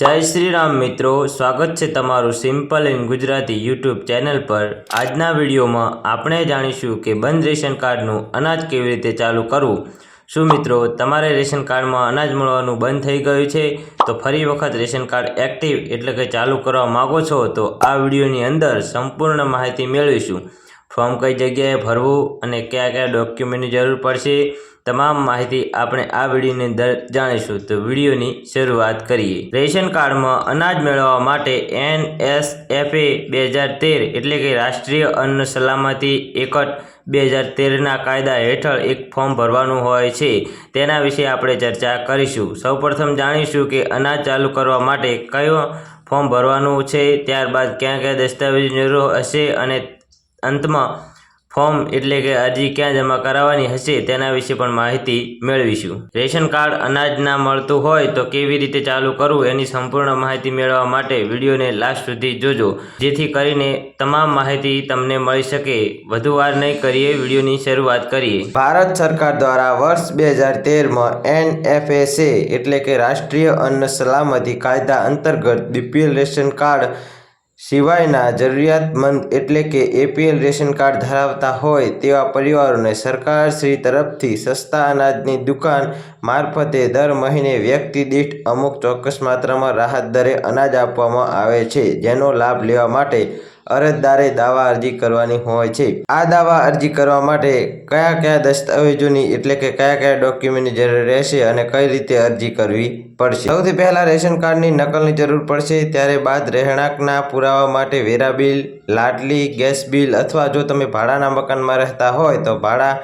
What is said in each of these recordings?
જય શ્રી રામ મિત્રો, સ્વાગત છે તમારું simple in Gujarati YouTube channel પર. આજના વિડીયોમાં આપણે જાણીશું કે બંધ રેશન કાર્ડનું અનાજ કેવી રીતે ચાલુ કરવું. શું મિત્રો, તમારે રેશન કાર્ડમાં અનાજ મળવાનું બંધ થઈ ગયું છે? તો ફરી વખત રેશન કાર્ડ એક્ટિવ એટલે કે ચાલુ કરવા માગો છો, તો આ વિડીયોની અંદર સંપૂર્ણ માહિતી મેળવીશું. ફોર્મ કઈ જગ્યાએ ભરવું અને કયા કયા ડોક્યુમેન્ટની જરૂર પડશે, તમામ માહિતી આપણે આ વિડીયોની અંદર જાણીશું. તો વિડીયોની શરૂઆત કરીએ. રેશન કાર્ડમાં અનાજ મેળવવા માટે એન એસ એફ એ બે હજાર તેર એટલે કે રાષ્ટ્રીય અન્ન સલામતી એકટ બે હજાર તેરના કાયદા હેઠળ એક ફોર્મ ભરવાનું હોય છે. તેના વિશે આપણે ચર્ચા કરીશું. સૌપ્રથમ જાણીશું કે અનાજ ચાલુ કરવા માટે કયો ફોર્મ ભરવાનું છે, ત્યારબાદ ક્યાં કયા દસ્તાવેજની જરૂર હશે અને અંતમાં ફોર્મ એટલે કે અરજી ક્યાં જમા કરાવવાની હશે તેના વિશે પણ માહિતી મેળવીશું. રેશન કાર્ડ અનાજ ના મળતું હોય તો કેવી રીતે ચાલુ કરવું એની સંપૂર્ણ માહિતી મેળવવા માટે વિડીયોને લાસ્ટ સુધી જોજો. જેથી કરીને તમામ માહિતી તમને મળી શકે. વધુ વાર નહીં કરીએ વિડીયોની શરૂઆત કરીએ. ભારત સરકાર દ્વારા વર્ષ બે હજાર તેરમાં એનએફએસએ એટલે કે રાષ્ટ્રીય અન્ન સલામતી કાયદા અંતર્ગત બીપીએલ રેશન કાર્ડ સિવાયના જરૂરિયાતમંદ એટલે કે એપીએલ રેશન કાર્ડ ધરાવતા હોય તેવા પરિવારોને સરકારશ્રી તરફથી સસ્તા અનાજની દુકાન મારફતે દર મહિને વ્યક્તિ દીઠ અમુક ચોક્કસ માત્રામાં રાહત દરે અનાજ આપવામાં આવે છે, જેનો લાભ લેવા માટે અરજદારે દાવા અરજી કરવાની હોય છે. આ દાવા અરજી કરવા માટે કયા કયા દસ્તાવેજોની એટલે કે કયા કયા ડોક્યુમેન્ટની જરૂર રહેશે અને કઈ રીતે અરજી કરવી પડશે? સૌથી પહેલાં રેશન કાર્ડની નકલની જરૂર પડશે, ત્યારે બાદ રહેણાંકના પુરાવા માટે વેરા બિલ લાડલી ગેસ બિલ અથવા જો તમે ભાડાના મકાનમાં રહેતા હોય તો ભાડા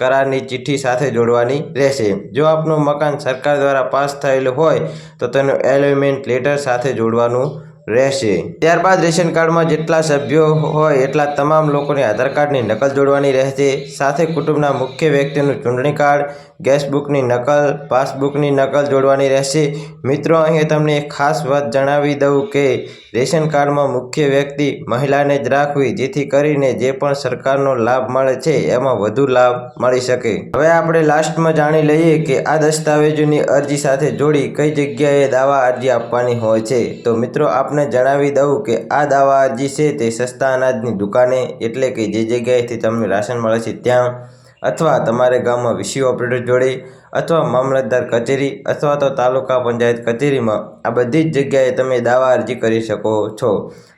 કરારની ચિઠ્ઠી સાથે જોડવાની રહેશે. જો આપનું મકાન સરકાર દ્વારા પાસ થયેલું હોય તો તેનું એલિમેન્ટ લેટર સાથે જોડવાનું રહેશે. ત્યારબાદ રેશન કાર્ડમાં જેટલા સભ્યો હોય એટલા તમામ લોકોની આધાર કાર્ડની નકલ જોડવાની રહેશે. સાથે કુટુંબના મુખ્ય વ્યક્તિનું ચૂંટણી કાર્ડ, ગેસ બુકની નકલ, પાસબુકની નકલ જોડવાની રહેશે. મિત્રો અહીં તમને એક ખાસ વાત જણાવી દઉં કે રેશન કાર્ડમાં મુખ્ય વ્યક્તિ મહિલાને જ રાખવી, જેથી કરીને જે પણ સરકારનો લાભ મળે છે, એમાં વધુ લાભ મળી શકે. હવે આપણે લાસ્ટમાં જાણી લઈએ કે આ દસ્તાવેજોની અરજી સાથે જોડી કઈ જગ્યાએ દાવા અરજી આપવાની હોય છે. તો મિત્રો આપને જણાવી દઉં કે આ દાવા જે છે તે સસ્તા અનાજની દુકાને એટલે કે જે જગ્યાએથી તમને રાશન મળે છે, ત્યાં અથવા તમારે ગામમાં વીસી ઓપરેટર જોડે અથવા મામલતદાર કચેરી અથવા તો તાલુકા પંચાયત કચેરીમાં આ બધી જ જગ્યાએ તમે દાવા અરજી કરી શકો છો.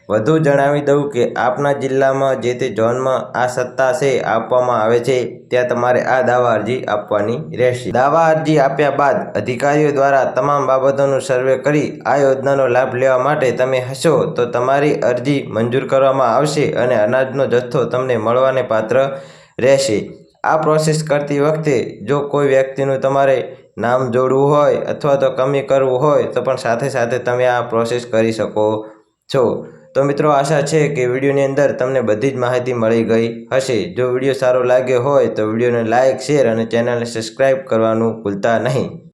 વધુ જણાવી દઉં કે આપના જિલ્લામાં જે તે ઝોનમાં આ સત્તા છે આપવામાં આવે છે, ત્યાં તમારે આ દાવા અરજી આપવાની રહેશે. દાવા અરજી આપ્યા બાદ અધિકારીઓ દ્વારા તમામ બાબતોનું સર્વે કરી આ યોજનાનો લાભ લેવા માટે તમે હશો તો તમારી અરજી મંજૂર કરવામાં આવશે અને અનાજનો જથ્થો તમને મળવાને પાત્ર રહેશે. આ પ્રોસેસ કરતી વખતે જો કોઈ વ્યક્તિનું તમારે નામ જોડવું હોય અથવા તો કમી કરવું હોય, તો પણ સાથે સાથે તમે આ પ્રોસેસ કરી શકો છો. તો મિત્રો, આશા છે કે વિડીયોની અંદર તમને બધી જ માહિતી મળી ગઈ હશે. જો વીડિયો સારો લાગ્યો હોય, તો વિડીયોને લાઇક શેર અને ચેનલને સબસ્ક્રાઈબ કરવાનું ભૂલતા નહીં.